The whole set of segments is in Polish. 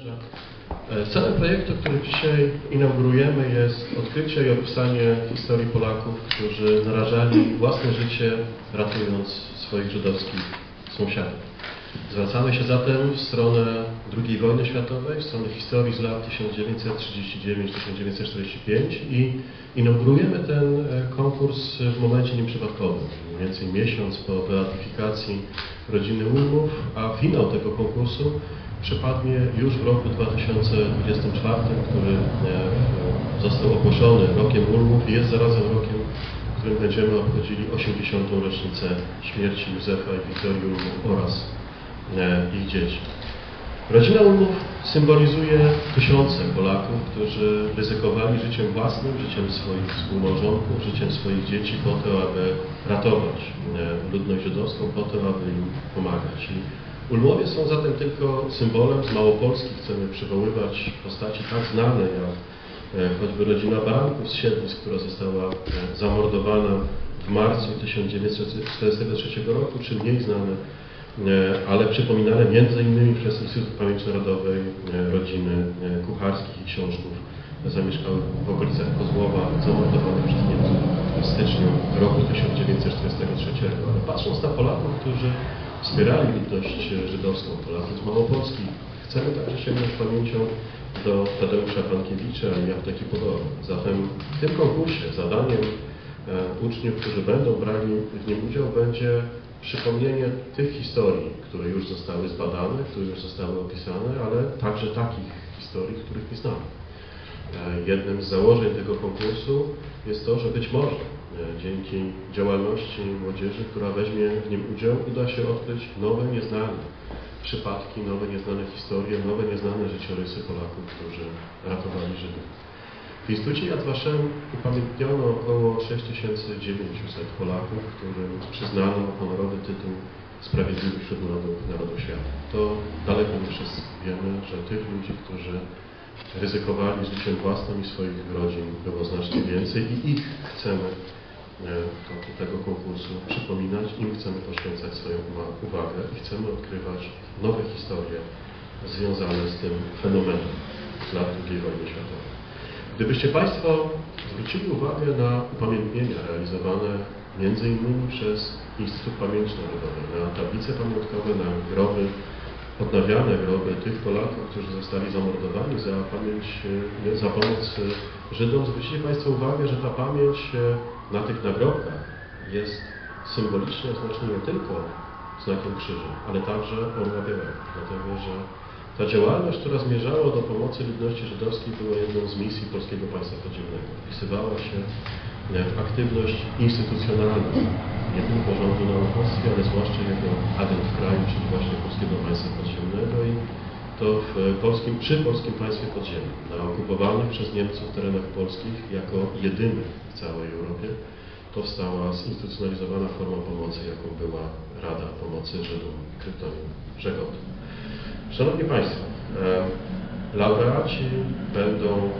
E, Celem projektu, który dzisiaj inaugurujemy jest odkrycie i opisanie historii Polaków, którzy narażali własne życie ratując swoich żydowskich sąsiadów. Zwracamy się zatem w stronę II wojny światowej, w stronę historii z lat 1939-1945 i inaugurujemy ten e, konkurs w momencie nieprzypadkowym, mniej więcej miesiąc po beatyfikacji rodziny Ulmów, a finał tego konkursu przypadnie już w roku 2024, który e, został ogłoszony rokiem Ulmów i jest zarazem rokiem, w którym będziemy obchodzili 80. rocznicę śmierci Józefa i Wiktorii Ulmów oraz e, ich dzieci. Rodzina Ulmów symbolizuje tysiące Polaków, którzy ryzykowali życiem własnym, życiem swoich współmałżonków, życiem swoich dzieci po to, aby ratować e, ludność żydowską, po to, aby im pomagać. Ulmowie są zatem tylko symbolem. Z Małopolski chcemy przywoływać postaci tak znane jak e, choćby rodzina Baranków z Siedlic, która została e, zamordowana w marcu 1943 roku, czy mniej znane, e, ale przypominane innymi przez Instytut Pamięci Narodowej rodziny kucharskich i książków zamieszkałych w okolicach Kozłowa, zamordowanych przez Niemców w styczniu roku 1943. Ale patrząc na Polaków, którzy wspierali ludność żydowską, Polaków z Małopolski, chcemy także sięgnąć pamięcią do Tadeusza Pankiewicza i Apteki Podoru. Zatem w tym konkursie zadaniem e, uczniów, którzy będą brali w nim udział, będzie przypomnienie tych historii, które już zostały zbadane, które już zostały opisane, ale także takich historii, których nie znamy. E, Jednym z założeń tego konkursu jest to, że być może dzięki działalności młodzieży, która weźmie w nim udział, uda się odkryć nowe, nieznane przypadki, nowe, nieznane historie, nowe, nieznane życiorysy Polaków, którzy ratowali Żydów. W Instytucie Yad Vashem upamiętniono około 6900 Polaków, którym przyznano honorowy tytuł Sprawiedliwy wśród Narodów, Narodów Świata. To daleko nie wszyscy wiemy, że tych ludzi, którzy ryzykowali życiem własnym i swoich rodzin było znacznie więcej i ich chcemy e, toku tego konkursu przypominać, im chcemy poświęcać swoją uwa- uwagę i chcemy odkrywać nowe historie związane z tym fenomenem lat II wojny światowej. Gdybyście Państwo zwrócili uwagę na upamiętnienia realizowane innymi przez Instytut Pamięci Narodowej, na tablice pamiątkowe, na groby odnawiane groby tych Polaków, którzy zostali zamordowani za pamięć, e, za pomoc e, Żydom, zwrócili Państwo uwagę, że ta pamięć e, na tych nagrobkach jest symbolicznie oznaczona nie tylko znakiem krzyża, ale także orła białego, dlatego że ta działalność, która zmierzała do pomocy ludności żydowskiej, była jedną z misji Polskiego Państwa Podziemnego. Wpisywała się w aktywność instytucjonalną, nie tylko rządu narodowskiego, ale zwłaszcza jego agent w kraju, czyli właśnie Polskiego Państwa Podziemnego i to w polskim, przy Polskim Państwie Podziemnym, na okupowanych przez Niemców terenach polskich, jako jedyny w całej Europie, powstała zinstytucjonalizowana forma pomocy, jaką była Rada Pomocy Żydom Kryptonim Żegot. Szanowni Państwo, e, laureaci będą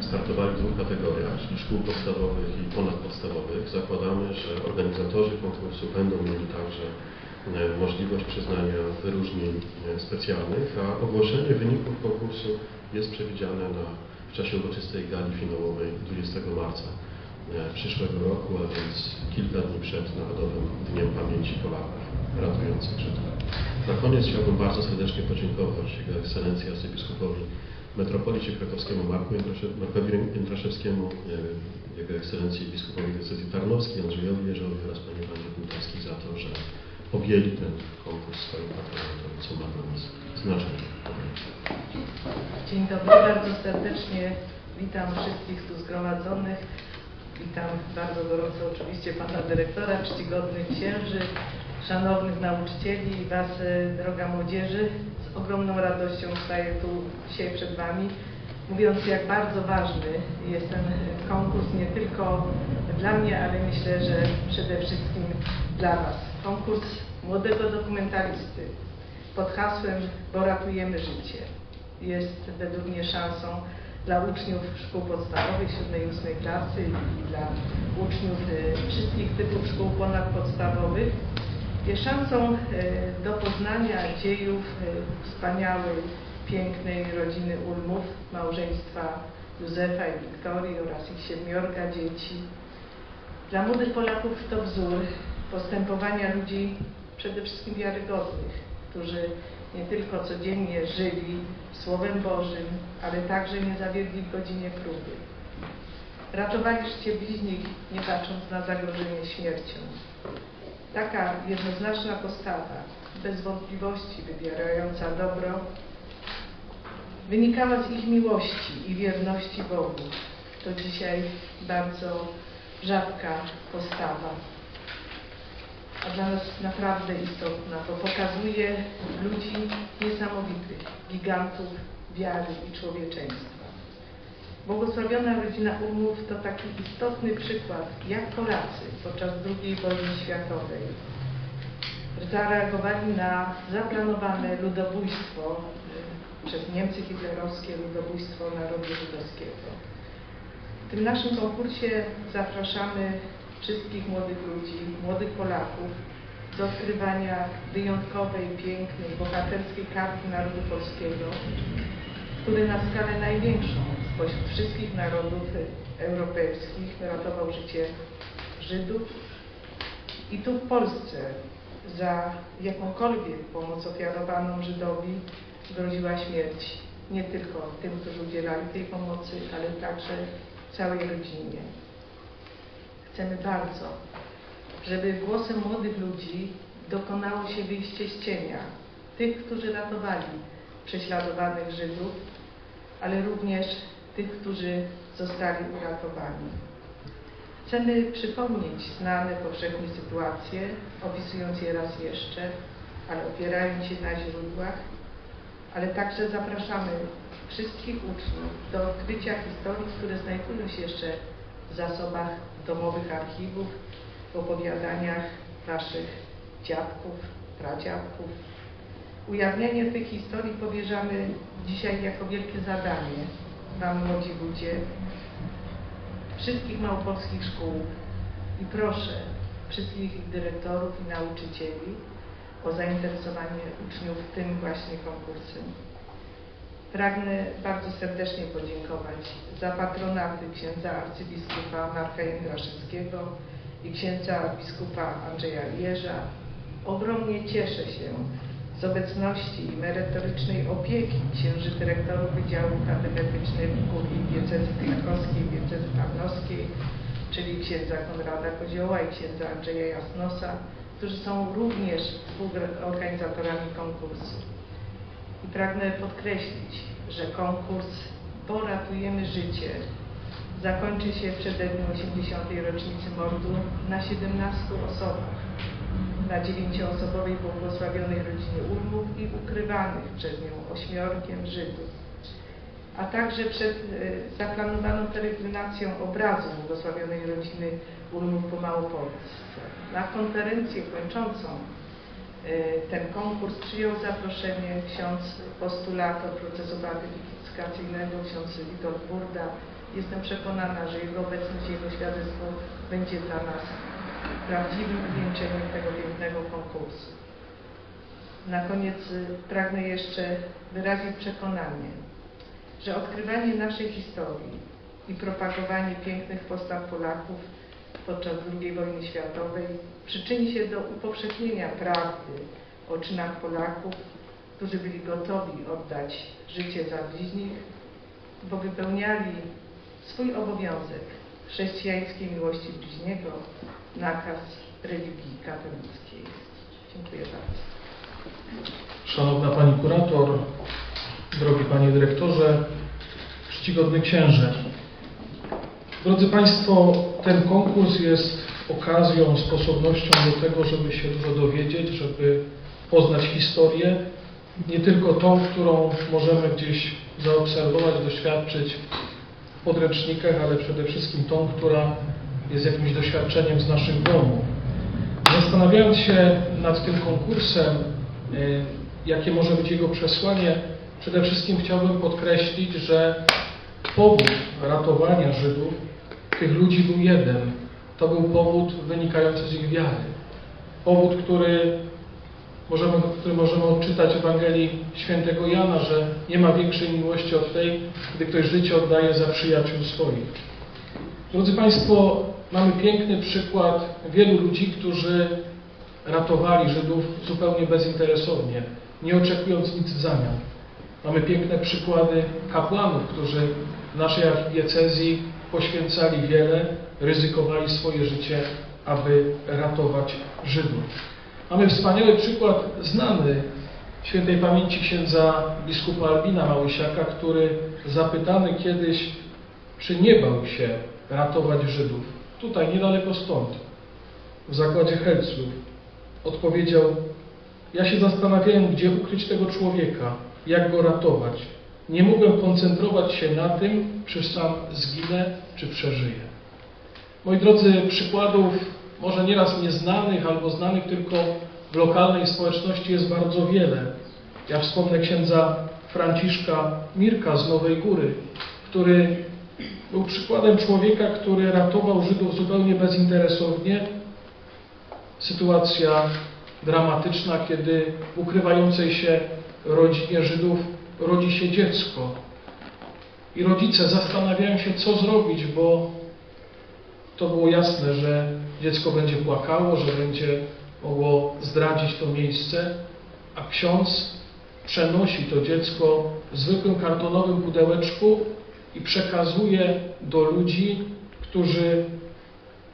startowali w dwóch kategoriach, czyli szkół podstawowych i ponadpodstawowych. Zakładamy, że organizatorzy konkursu będą mieli także możliwość przyznania wyróżnień e, specjalnych, a ogłoszenie wyników konkursu jest przewidziane na, w czasie uroczystej gali finałowej 20 marca e, przyszłego roku, a więc kilka dni przed Narodowym Dniem Pamięci Polaków ratujących Żydów. Na koniec chciałbym bardzo serdecznie podziękować Jego Ekscelencji arcybiskupowi metropolicie krakowskiemu Marku Markowi Jędraszewskiemu, e, Jego Ekscelencji biskupowi decyzji Tarnowskiej, Andrzejowi Jeżowi oraz Panie Wandzie Kultowskiej za to, że objęli ten konkurs swoim patronatem, co ma dla nas znaczenie. Dzień dobry, bardzo serdecznie witam wszystkich tu zgromadzonych. Witam bardzo gorąco oczywiście pana dyrektora, czcigodnych księży, szanownych nauczycieli i was, e, droga młodzieży. Z ogromną radością staję tu dzisiaj przed wami, mówiąc jak bardzo ważny jest ten konkurs nie tylko dla mnie, ale myślę, że przede wszystkim dla was. Konkurs młodego dokumentalisty pod hasłem Bo ratujemy życie jest według mnie szansą dla uczniów szkół podstawowych 7 i 8 klasy i dla uczniów e, wszystkich typów szkół ponadpodstawowych. Jest szansą e, do poznania dziejów e, wspaniałej pięknej rodziny Ulmów, małżeństwa Józefa i Wiktorii oraz ich siedmiorga dzieci. Dla młodych Polaków to wzór postępowania ludzi przede wszystkim wiarygodnych, którzy nie tylko codziennie żyli Słowem Bożym, ale także nie zawiedli w godzinie próby. Ratowali życie bliźnich, nie bacząc na zagrożenie śmiercią. Taka jednoznaczna postawa, bez wątpliwości wybierająca dobro, wynikała z ich miłości i wierności Bogu. To dzisiaj bardzo rzadka postawa, a dla nas naprawdę istotna, bo pokazuje ludzi niesamowitych, gigantów wiary i człowieczeństwa. Błogosławiona rodzina Ulmów to taki istotny przykład, jak Polacy podczas II wojny światowej zareagowali na zaplanowane ludobójstwo y, przez Niemcy hitlerowskie ludobójstwo narodu żydowskiego. W tym naszym konkursie zapraszamy wszystkich młodych ludzi, młodych Polaków do odkrywania wyjątkowej, pięknej, bohaterskiej karty narodu polskiego, który na skalę największą spośród wszystkich narodów europejskich ratował życie Żydów. I tu w Polsce za jakąkolwiek pomoc ofiarowaną Żydowi groziła śmierć nie tylko tym, którzy udzielali tej pomocy, ale także całej rodzinie. Chcemy bardzo, żeby głosem młodych ludzi dokonało się wyjście z cienia tych, którzy ratowali prześladowanych Żydów, ale również tych, którzy zostali uratowani. Chcemy przypomnieć znane powszechnie sytuacje, opisując je raz jeszcze, ale opierając się na źródłach, ale także zapraszamy wszystkich uczniów do odkrycia historii, które znajdują się jeszcze w zasobach domowych archiwów, w opowiadaniach naszych dziadków, pradziadków. Ujawnianie tych historii powierzamy dzisiaj jako wielkie zadanie Wam, młodzi ludzie, wszystkich małopolskich szkół i proszę wszystkich ich dyrektorów i nauczycieli o zainteresowanie uczniów tym właśnie konkursem. Pragnę bardzo serdecznie podziękować za patronaty księdza arcybiskupa Marka Jędraszewskiego i księdza biskupa Andrzeja Jeża. Ogromnie cieszę się z obecności i merytorycznej opieki księży dyrektorów Wydziału Katechetycznych Kurii Diecezy Krakowskiej i Diecezy Tarnowskiej, czyli księdza Konrada Kozioła i księdza Andrzeja Jasnosa, którzy są również współorganizatorami konkursu. I pragnę podkreślić, że konkurs Bo ratujemy życie zakończy się w przededniu 80. rocznicy mordu na 17 osobach na dziewięcioosobowej błogosławionej rodzinie Ulmów i ukrywanych przez nią ośmiorkiem Żydów, a także przed e, zaplanowaną peregrinacją obrazu błogosławionej rodziny Ulmów po Małopolsce. Na konferencję kończącą ten konkurs przyjął zaproszenie ksiądz postulator procesu beatyfikacyjnego, ksiądz Witold Burda. Jestem przekonana, że jego obecność, jego świadectwo będzie dla nas prawdziwym zwieńczeniem tego pięknego konkursu. Na koniec y, pragnę jeszcze wyrazić przekonanie, że odkrywanie naszej historii i propagowanie pięknych postaw Polaków podczas II wojny światowej przyczyni się do upowszechnienia prawdy o czynach Polaków, którzy byli gotowi oddać życie za bliźnich, bo wypełniali swój obowiązek chrześcijańskiej miłości bliźniego, nakaz religii katolickiej. Dziękuję bardzo. Szanowna Pani Kurator, drogi Panie Dyrektorze, czcigodny Księże. Drodzy Państwo, ten konkurs jest okazją, sposobnością do tego, żeby się dużo dowiedzieć, żeby poznać historię, nie tylko tą, którą możemy gdzieś zaobserwować, doświadczyć w podręcznikach, ale przede wszystkim tą, która jest jakimś doświadczeniem z naszych domów. Zastanawiając się nad tym konkursem, y, jakie może być jego przesłanie, przede wszystkim chciałbym podkreślić, że powód ratowania Żydów, tych ludzi był jeden. To był powód wynikający z ich wiary. Powód, który możemy, który możemy odczytać w Ewangelii Świętego Jana, że nie ma większej miłości od tej, gdy ktoś życie oddaje za przyjaciół swoich. Drodzy Państwo, mamy piękny przykład wielu ludzi, którzy ratowali Żydów zupełnie bezinteresownie, nie oczekując nic w zamian. Mamy piękne przykłady kapłanów, którzy w naszej archidiecezji poświęcali wiele, ryzykowali swoje życie, aby ratować Żydów. Mamy wspaniały przykład znany świętej pamięci księdza biskupa Albina Małysiaka, który zapytany kiedyś, czy nie bał się ratować Żydów, tutaj niedaleko stąd, w zakładzie Helclów, odpowiedział, ja się zastanawiałem, gdzie ukryć tego człowieka, jak go ratować. Nie mogłem koncentrować się na tym, czy sam zginę, czy przeżyję. Moi drodzy, przykładów może nieraz nieznanych albo znanych tylko w lokalnej społeczności jest bardzo wiele. Ja wspomnę księdza Franciszka Mirka z Nowej Góry, który był przykładem człowieka, który ratował Żydów zupełnie bezinteresownie. Sytuacja dramatyczna, kiedy ukrywającej się rodzinie Żydów rodzi się dziecko. I rodzice zastanawiają się, co zrobić, bo to było jasne, że dziecko będzie płakało, że będzie mogło zdradzić to miejsce, a ksiądz przenosi to dziecko w zwykłym kartonowym pudełeczku i przekazuje do ludzi, którzy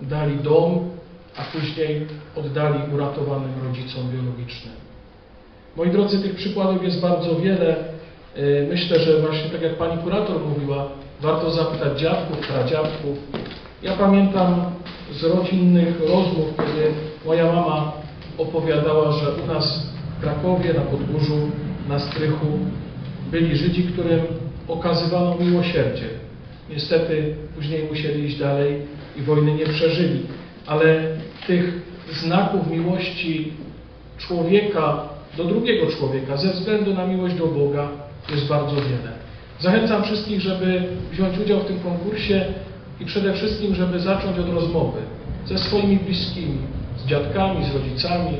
dali dom, a później oddali uratowanym rodzicom biologicznym. Moi drodzy, tych przykładów jest bardzo wiele. Yy, Myślę, że właśnie tak jak pani kurator mówiła, warto zapytać dziadków, pradziadków. Ja pamiętam z rodzinnych rozmów, kiedy moja mama opowiadała, że u nas w Krakowie, na Podgórzu, na Strychu byli Żydzi, którym okazywano miłosierdzie. Niestety później musieli iść dalej i wojny nie przeżyli. Ale tych znaków miłości człowieka do drugiego człowieka ze względu na miłość do Boga jest bardzo wiele. Zachęcam wszystkich, żeby wziąć udział w tym konkursie i przede wszystkim, żeby zacząć od rozmowy ze swoimi bliskimi, z dziadkami, z rodzicami,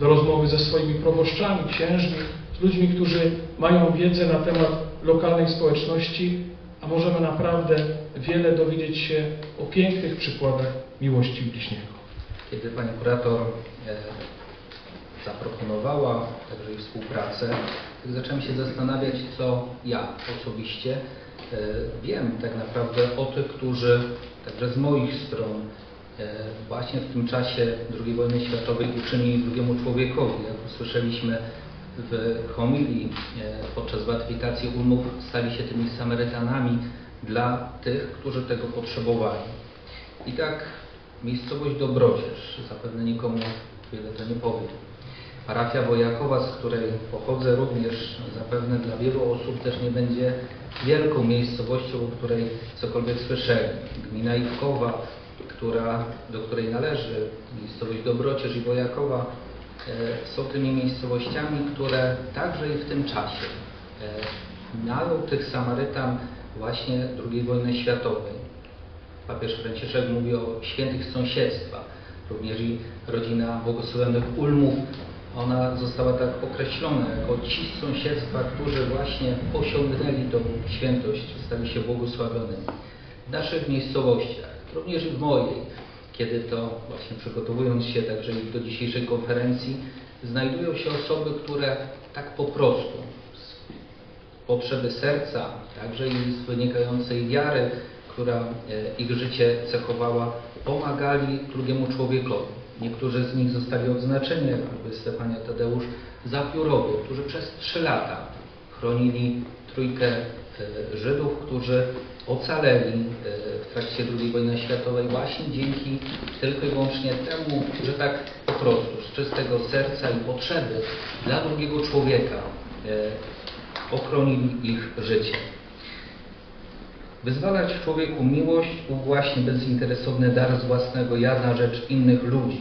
do rozmowy ze swoimi proboszczami, księżmi, z ludźmi, którzy mają wiedzę na temat lokalnej społeczności, a możemy naprawdę wiele dowiedzieć się o pięknych przykładach miłości bliźniego. Kiedy pani kurator e, zaproponowała także i współpracę, zacząłem się zastanawiać, co ja osobiście e, wiem tak naprawdę o tych, którzy także z moich stron e, właśnie w tym czasie II wojny światowej uczynili drugiemu człowiekowi. Jak usłyszeliśmy w homilii e, podczas beatyfikacji ulmów, stali się tymi Samarytanami dla tych, którzy tego potrzebowali. I tak miejscowość Dobrocież, zapewne nikomu wiele to nie powie. Parafia Wojakowa, z której pochodzę również zapewne dla wielu osób też nie będzie wielką miejscowością, o której cokolwiek słyszeli. Gmina Iwkowa, która, do której należy miejscowość Dobrocież i Wojakowa, e, są tymi miejscowościami, które także i w tym czasie e, miały tych Samarytan właśnie II wojny światowej. Papież Franciszek mówi o świętych sąsiedztwach. Również i rodzina błogosławionych Ulmów, ona została tak określona jako ci z sąsiedztwa, którzy właśnie osiągnęli tą świętość, stali się błogosławionymi. W naszych miejscowościach, również w mojej, kiedy to właśnie przygotowując się także do dzisiejszej konferencji, znajdują się osoby, które tak po prostu z potrzeby serca, także i z wynikającej wiary, która e, ich życie cechowała, pomagali drugiemu człowiekowi. Niektórzy z nich zostali odznaczeni, jak choćby Stefania Tadeusz Zapiórowie, którzy przez trzy lata chronili trójkę e, Żydów, którzy ocaleli e, w trakcie II wojny światowej właśnie dzięki tylko i wyłącznie temu, że tak po prostu z czystego serca i potrzeby dla drugiego człowieka ochronili ich życie. Wyzwalać w człowieku miłość, uwłaśnie bezinteresowny dar z własnego ja na rzecz innych ludzi.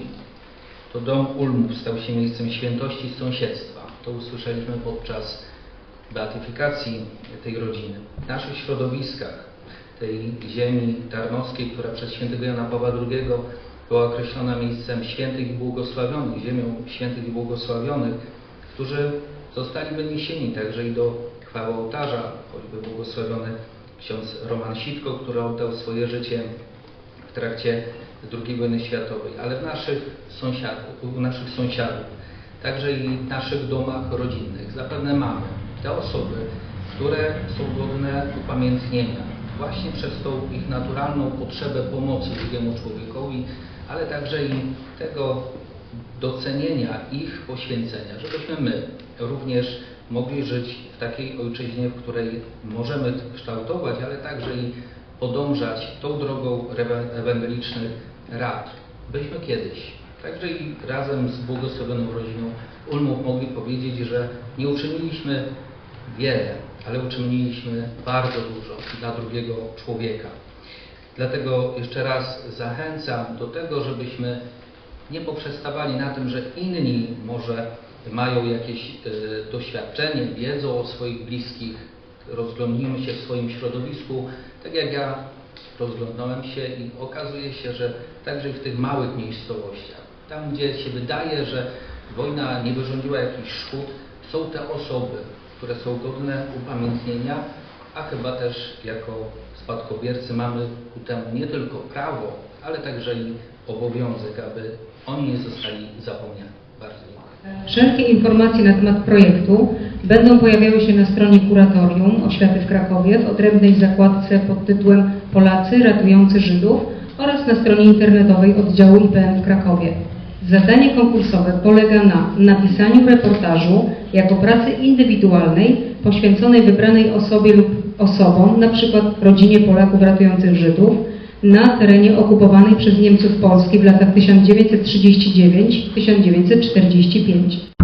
To dom Ulmów stał się miejscem świętości i sąsiedztwa. To usłyszeliśmy podczas beatyfikacji tej rodziny. W naszych środowiskach, tej ziemi tarnowskiej, która przez świętego Jana Pawła II była określona miejscem świętych i błogosławionych, ziemią świętych i błogosławionych, którzy zostali wyniesieni także i do chwały ołtarza, choćby błogosławiony ksiądz Roman Sitko, który oddał swoje życie w trakcie II wojny światowej, ale w naszych sąsiadów, u naszych sąsiadów, także i w naszych domach rodzinnych zapewne mamy te osoby, które są godne upamiętnienia. Właśnie przez tą ich naturalną potrzebę pomocy drugiemu człowiekowi, ale także i tego docenienia ich poświęcenia, żebyśmy my również mogli żyć w takiej ojczyźnie, w której możemy kształtować, ale także i podążać tą drogą ewangelicznych rad. Byśmy kiedyś, także i razem z błogosławioną rodziną Ulmów mogli powiedzieć, że nie uczyniliśmy wiele, ale uczyniliśmy bardzo dużo dla drugiego człowieka. Dlatego jeszcze raz zachęcam do tego, żebyśmy nie poprzestawali na tym, że inni może mają jakieś e, doświadczenie, wiedzą o swoich bliskich. Rozglądnijmy się w swoim środowisku, tak jak ja rozglądnąłem się i okazuje się, że także w tych małych miejscowościach, tam gdzie się wydaje, że wojna nie wyrządziła jakichś szkód, są te osoby, które są godne upamiętnienia, a chyba też jako spadkobiercy mamy ku temu nie tylko prawo, ale także i obowiązek, aby oni nie zostali zapomniani. Wszelkie informacje na temat projektu będą pojawiały się na stronie Kuratorium Oświaty w Krakowie w odrębnej zakładce pod tytułem Polacy ratujący Żydów oraz na stronie internetowej oddziału IPN w Krakowie. Zadanie konkursowe polega na napisaniu reportażu jako pracy indywidualnej poświęconej wybranej osobie lub osobom, np. rodzinie Polaków ratujących Żydów, na terenie okupowanej przez Niemców Polski w latach 1939-1945.